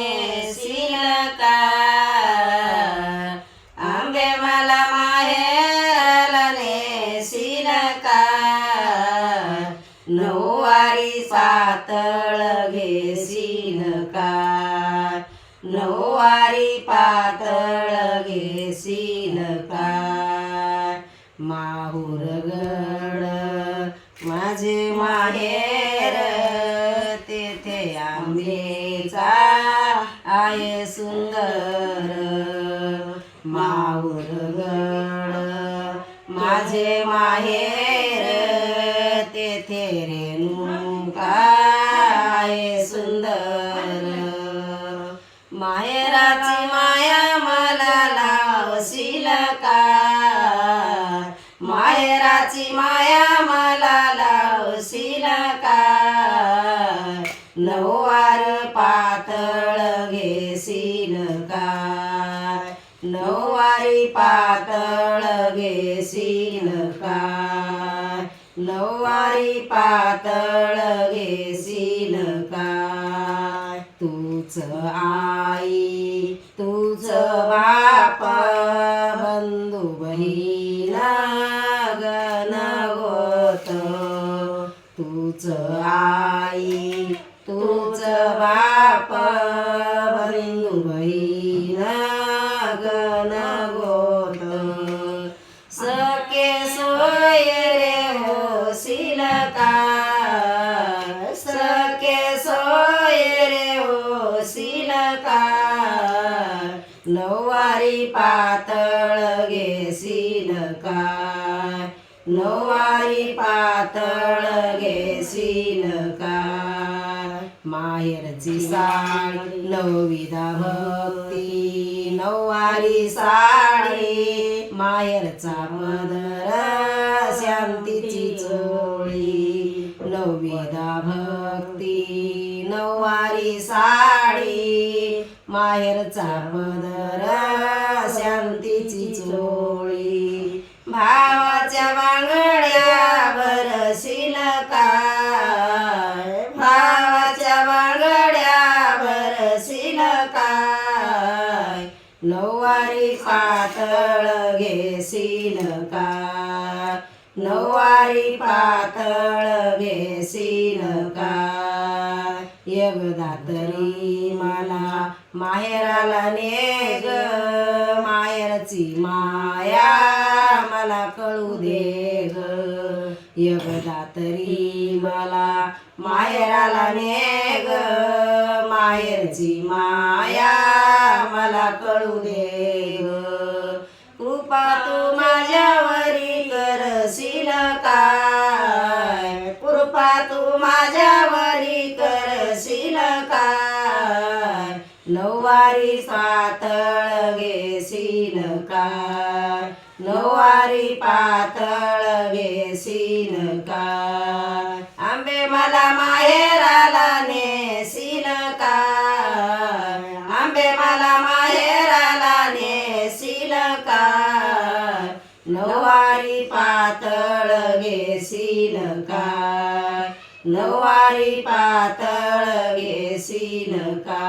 येशील का आंबे मला माहेरला नेशील का नऊवारी पातळ घेशील का नऊवारी पातळ घेशील का माहुरगड माझे माहेर तेथे आंबेचा आहे सुंदर माहुर गड माझे माहेर तेथे रेणुका आहे सुंदर. माहेराची माया मला लावशील का? माहेराची माया मला लावशील का? नऊवार वारी पातळ घेशील का नऊवारी पातळ घेशील काय? तूच आई तूच बाप बंधू बहीण गण गोत. तूच आई तू होशील का? नऊवारी पातळ घेशील काय नऊवारी पातळ घेशील काय माहेरची साडी नवविधा भक्ती नऊवारी साडी माहेरचा मदर शांतीची चोळी नवविधा भक्ती नऊवारी साडी माहेरचा पदर शांतीची चोळी भावाच्या बांगड्या भरशील भावाच्या बांगड्या भरशील काय नऊवारी पातळ घेशील काय नऊवारी पातळ घेशील का? एकदा मला माहेराला ने ग माहेरची माया मला कळू दे ग यगदातरी तरी मला माहेराला ने ग माहेरची माया मला कळू दे ग कृपा तू माझ्या नऊवारी पातळ घेशील का नऊवारी पातळ घेशील का आंबे मला माहेराला नेशील का आंबे मला माहेराला नेशील का नऊवारी पातळ घेशील का नववारी पातळ घेसील का